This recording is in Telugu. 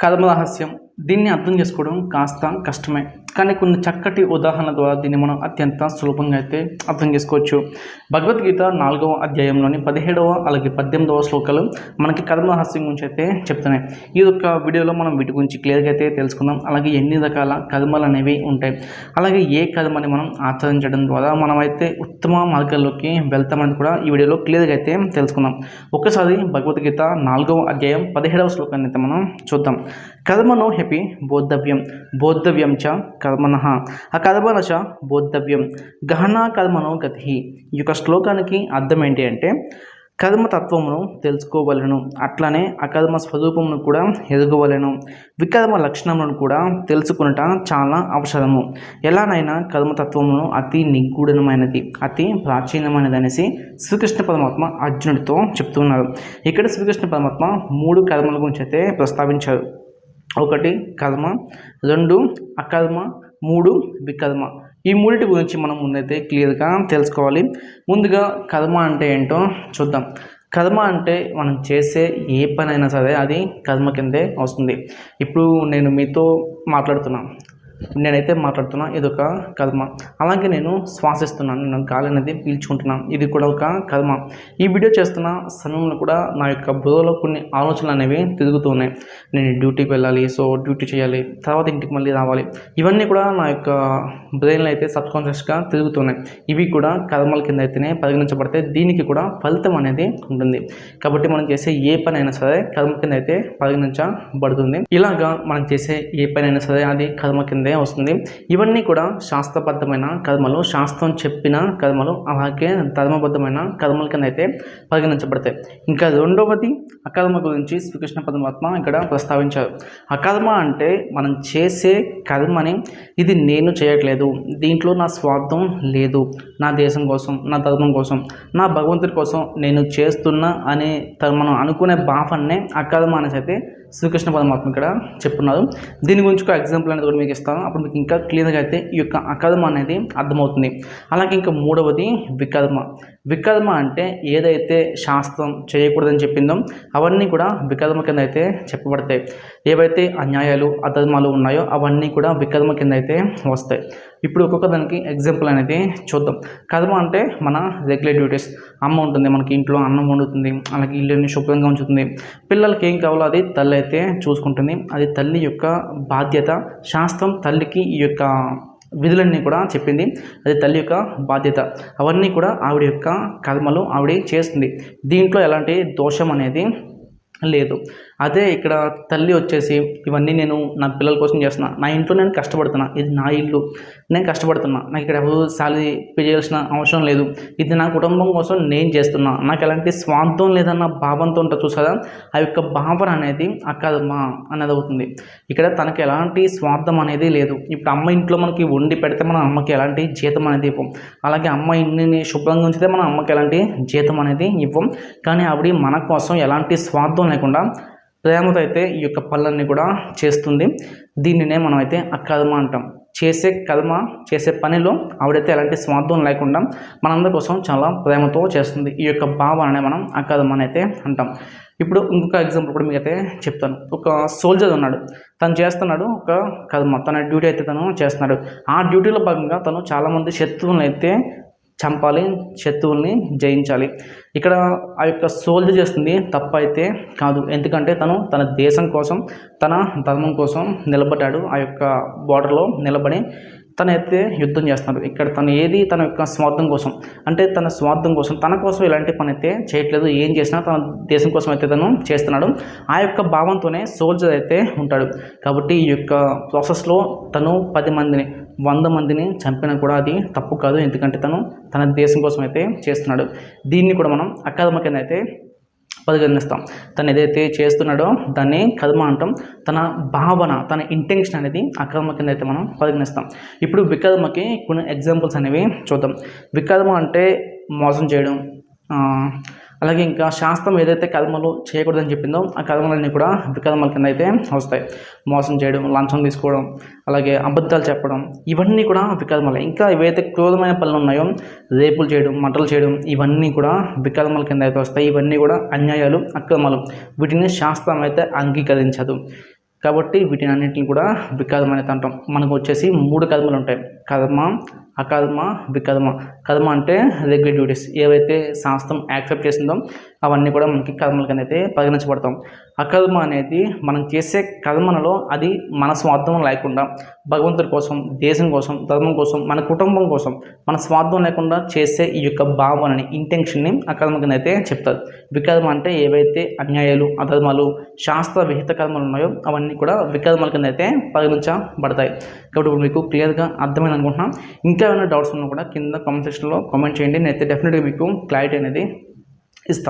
കർമ്മ രഹസ്യം దీన్ని అర్థం చేసుకోవడం కాస్త కష్టమే. కానీ కొన్ని చక్కటి ఉదాహరణ ద్వారా దీన్ని మనం అత్యంత సులభంగా అయితే అర్థం చేసుకోవచ్చు. భగవద్గీత నాలుగవ అధ్యాయంలోని పదిహేడవ అలాగే పద్దెనిమిదవ శ్లోకాలు మనకి కర్మ హాస్యం గురించి అయితే చెప్తున్నాయి. ఈ యొక్క వీడియోలో మనం వీటి గురించి క్లియర్గా అయితే తెలుసుకుందాం. అలాగే ఎన్ని రకాల కర్మలు అనేవి ఉంటాయి. అలాగే ఏ కర్మని మనం ఆచరించడం ద్వారా మనమైతే ఉత్తమ మార్గాల్లోకి వెళ్తామని కూడా ఈ వీడియోలో క్లియర్గా అయితే తెలుసుకుందాం. ఒక్కసారి భగవద్గీత నాలుగవ అధ్యాయం పదిహేడవ శ్లోకాన్ని అయితే మనం చూద్దాం. కర్మనో హెపి బోద్ధవ్యం బోద్ధవ్యం చ కర్మణ అకర్మణ చ బోద్ధవ్యం గహనా కర్మను గతి ఈ యొక్క శ్లోకానికి అర్థం ఏంటి అంటే కర్మతత్వమును తెలుసుకోవలను అట్లనే అకర్మ స్వరూపమును కూడా ఎదుగవలను వికర్మ లక్షణములను కూడా తెలుసుకునట చాలా అవసరము. ఎలానైనా కర్మతత్వమును అతి నిగూఢమైనది అతి ప్రాచీనమైనది అనేసి శ్రీకృష్ణ పరమాత్మ అర్జునుడితో చెప్తున్నారు. ఇక్కడ శ్రీకృష్ణ పరమాత్మ మూడు కర్మల గురించి అయితే ప్రస్తావించారు. ఒకటి కర్మ రెండు అకర్మ మూడు వికర్మ ఈ మూడింటి గురించి మనం ముందైతే క్లియర్గా తెలుసుకోవాలి. ముందుగా కర్మ అంటే ఏంటో చూద్దాం. కర్మ అంటే మనం చేసే ఏ పనైనా సరే అది కర్మ కిందే వస్తుంది. ఇప్పుడు నేను మీతో మాట్లాడుతున్నాను నేనైతే మాట్లాడుతున్నా ఇది ఒక కర్మ. అలాగే నేను శ్వాసిస్తున్నాను నేను గాలి అనేది పీల్చుకుంటున్నాను. ఇది కూడా ఒక కర్మ. ఈ వీడియో చేస్తున్న సమయంలో కూడా నా యొక్క బుధలో కొన్ని ఆలోచనలు అనేవి తిరుగుతూ ఉన్నాయి. నేను డ్యూటీకి వెళ్ళాలి సో డ్యూటీ చేయాలి తర్వాత ఇంటికి మళ్ళీ రావాలి. ఇవన్నీ కూడా నా యొక్క బ్రెయిన్లో అయితే సబ్కాన్షియస్గా తిరుగుతున్నాయి ఇవి కూడా కర్మల కింద అయితేనే పరిగణించబడితే దీనికి కూడా ఫలితం అనేది ఉంటుంది. కాబట్టి మనం చేసే ఏ పని అయినా సరే కర్మ కింద అయితే పరిగణించబడుతుంది. ఇలాగా మనం చేసే ఏ పని అయినా సరే అది కర్మ కింద వస్తుంది ఇవన్నీ కూడా శాస్త్రబద్ధమైన కర్మలు శాస్త్రం చెప్పిన కర్మలు అలాగే ధర్మబద్ధమైన కర్మల కింద అయితే పరిగణించబడతాయి. ఇంకా రెండవది అకర్మ గురించి శ్రీకృష్ణ పరమాత్మ ఇక్కడ ప్రస్తావించారు. అకర్మ అంటే మనం చేసే కర్మని ఇది నేను చేయట్లేదు దీంట్లో నా స్వార్థం లేదు నా దేశం కోసం నా ధర్మం కోసం నా భగవంతుడి కోసం నేను చేస్తున్నా అనే మనం అనుకునే భావన్నే అకర్మ అనేసి అయితే శ్రీకృష్ణ పరమాత్మ ఇక్కడ చెప్పున్నారు. దీని గురించి ఒక ఎగ్జాంపుల్ అనేది కూడా మీకు ఇస్తాను. అప్పుడు మీకు ఇంకా క్లియర్గా అయితే ఈ యొక్క అకర్మ అనేది అర్థమవుతుంది. అలాగే ఇంకా మూడవది వికర్మ వికర్మ అంటే ఏదైతే శాస్త్రం చేయకూడదని చెప్పిందో అవన్నీ కూడా వికర్మ కింద అయితే చెప్పబడతాయి. ఏవైతే అన్యాయాలు అధర్మాలు ఉన్నాయో అవన్నీ కూడా వికర్మ కింద అయితే వస్తాయి. ఇప్పుడు ఒక్కొక్క దానికి ఎగ్జాంపుల్ అనేది చూద్దాం. కర్మ అంటే మన రెగ్యులర్ డ్యూటీస్ అమ్మ ఉంటుంది మనకి ఇంట్లో అన్నం వండుతుంది అలాగే ఇల్లుని శుభ్రంగా ఉంచుతుంది. పిల్లలకి ఏం కావాలో అది తల్లి అయితే చూసుకుంటుంది. అది తల్లి యొక్క బాధ్యత. శాస్త్రం తల్లికి ఈ యొక్క విధులన్నీ కూడా చెప్పింది. అది తల్లి యొక్క బాధ్యత. అవన్నీ కూడా ఆవిడ యొక్క కర్మలు ఆవిడ చేస్తుంది. దీంట్లో ఎలాంటి దోషం అనేది లేదు. అదే ఇక్కడ తల్లి వచ్చేసి ఇవన్నీ నేను నా పిల్లల కోసం చేస్తున్నా. నా ఇంట్లో నేను కష్టపడుతున్నా. ఇది నా ఇల్లు. నేను కష్టపడుతున్నా. నాకు ఇక్కడ ఎవరు శాలరీ పే చేయాల్సిన అవసరం లేదు. ఇది నా కుటుంబం కోసం నేను చేస్తున్నా. నాకు ఎలాంటి స్వార్థం లేదన్న భావంతో ఉంటుంది చూసారా? ఆ యొక్క భావన అనేది అకర్మ అనేది అవుతుంది. ఇక్కడ తనకు ఎలాంటి స్వార్థం అనేది లేదు. ఇప్పుడు అమ్మ ఇంట్లో మనకి వండి పెడితే మన అమ్మకి ఎలాంటి జీతం అనేది ఇవ్వం. అలాగే అమ్మ ఇంటిని శుభ్రంగా ఉంచితే మన అమ్మకి ఎలాంటి జీతం అనేది ఇవ్వం. కానీ ఆవిడ మన కోసం ఎలాంటి స్వార్థం లేకుండా ప్రేమతో అయితే ఈ యొక్క పనులన్నీ కూడా చేస్తుంది. దీనినే మనం అయితే అకర్మ అంటాం. చేసే కర్మ చేసే పనిలో ఆవిడైతే ఎలాంటి స్వార్థం లేకుండా మనందరి కోసం చాలా ప్రేమతో చేస్తుంది. ఈ యొక్క భావననే మనం అకర్మ అయితే అంటాం. ఇప్పుడు ఇంకొక ఎగ్జాంపుల్ కూడా మీకు అయితే చెప్తాను. ఒక సోల్జర్ ఉన్నాడు. తను చేస్తున్నాడు ఒక కర్మ. తన డ్యూటీ అయితే తను చేస్తున్నాడు. ఆ డ్యూటీలో భాగంగా తను చాలామంది శత్రువులను అయితే చంపాలి శత్రువుల్ని జయించాలి. ఇక్కడ ఆ యొక్క సోల్జర్ చేస్తుంది తప్పైతే కాదు. ఎందుకంటే తను తన దేశం కోసం తన ధర్మం కోసం నిలబడ్డాడు. ఆ యొక్క బార్డర్లో నిలబడి తనైతే యుద్ధం చేస్తున్నాడు. ఇక్కడ తను ఏది తన యొక్క స్వార్థం కోసం అంటే తన స్వార్థం కోసం తన కోసం ఎలాంటి పని అయితే చేయట్లేదు ఏం చేసినా తన దేశం కోసం అయితే తను చేస్తున్నాడు. ఆ యొక్క భావంతోనే సోల్జర్ అయితే ఉంటాడు. కాబట్టి ఈ యొక్క ప్రాసెస్లో తను పది మందిని వంద మందిని చంపినా కూడా అది తప్పు కాదు. ఎందుకంటే తను తన దేశం కోసం అయితే చేస్తున్నాడు. దీన్ని కూడా మనం అకాదమ కింద అయితే పరిగణిస్తాం. తను ఏదైతే చేస్తున్నాడో దాన్ని కర్మ అంటాం. తన భావన తన ఇంటెన్షన్ అనేది అకర్మ కింద అయితే మనం పరిగణిస్తాం. ఇప్పుడు వికర్మకి కొన్ని ఎగ్జాంపుల్స్ అనేవి చూద్దాం. వికర్మ అంటే మోసం చేయడం అలాగే ఇంకా శాస్త్రం ఏదైతే కర్మలు చేయకూడదని చెప్పిందో ఆ కర్మలన్నీ కూడా వికర్మల కింద అయితే వస్తాయి. మోసం చేయడం లంచం తీసుకోవడం అలాగే అబద్ధాలు చెప్పడం ఇవన్నీ కూడా వికర్మలే. ఇంకా ఏవైతే క్రూరమైన పనులు ఉన్నాయో రేపులు చేయడం మంటలు చేయడం ఇవన్నీ కూడా వికర్మల కింద అయితే వస్తాయి. ఇవన్నీ కూడా అన్యాయాలు అక్రమాలు. వీటిని శాస్త్రం అయితే అంగీకరించదు. కాబట్టి వీటిని అన్నింటిని కూడా వికర్మ అంటాం. మనకు వచ్చేసి మూడు కర్మలు ఉంటాయి. కర్మ అకర్మ వికర్మ కర్మ అంటే రెగ్యులర్ డ్యూటీస్ ఏవైతే శాస్త్రం యాక్సెప్ట్ చేసిందో అవన్నీ కూడా మనకి కర్మల కింద అయితే పరిగణించబడతాం. అకర్మ అనేది మనం చేసే కర్మలలో అది మన స్వార్థం లేకుండా భగవంతుడి కోసం దేశం కోసం ధర్మం కోసం మన కుటుంబం కోసం మన స్వార్థం లేకుండా చేసే ఈ యొక్క భావనని ఇంటెన్షన్ని అకర్మ కింద అయితే చెప్తారు. వికర్మ అంటే ఏవైతే అన్యాయాలు అధర్మాలు శాస్త్ర విహిత కర్మలు ఉన్నాయో అవన్నీ కూడా వికర్మల కింద అయితే పరిగణించబడతాయి. కాబట్టి ఇప్పుడు మీకు క్లియర్గా అర్థమైంది అనుకుంటున్నాం ఇంకా ఇంకా ఏమైనా డౌట్స్ ఉన్నా కూడా కింద కామెంట్ సెక్షన్లో కామెంట్ చేయండి. అయితే డెఫినెట్గా మీకు క్లారిటీ అనేది ఇస్తాను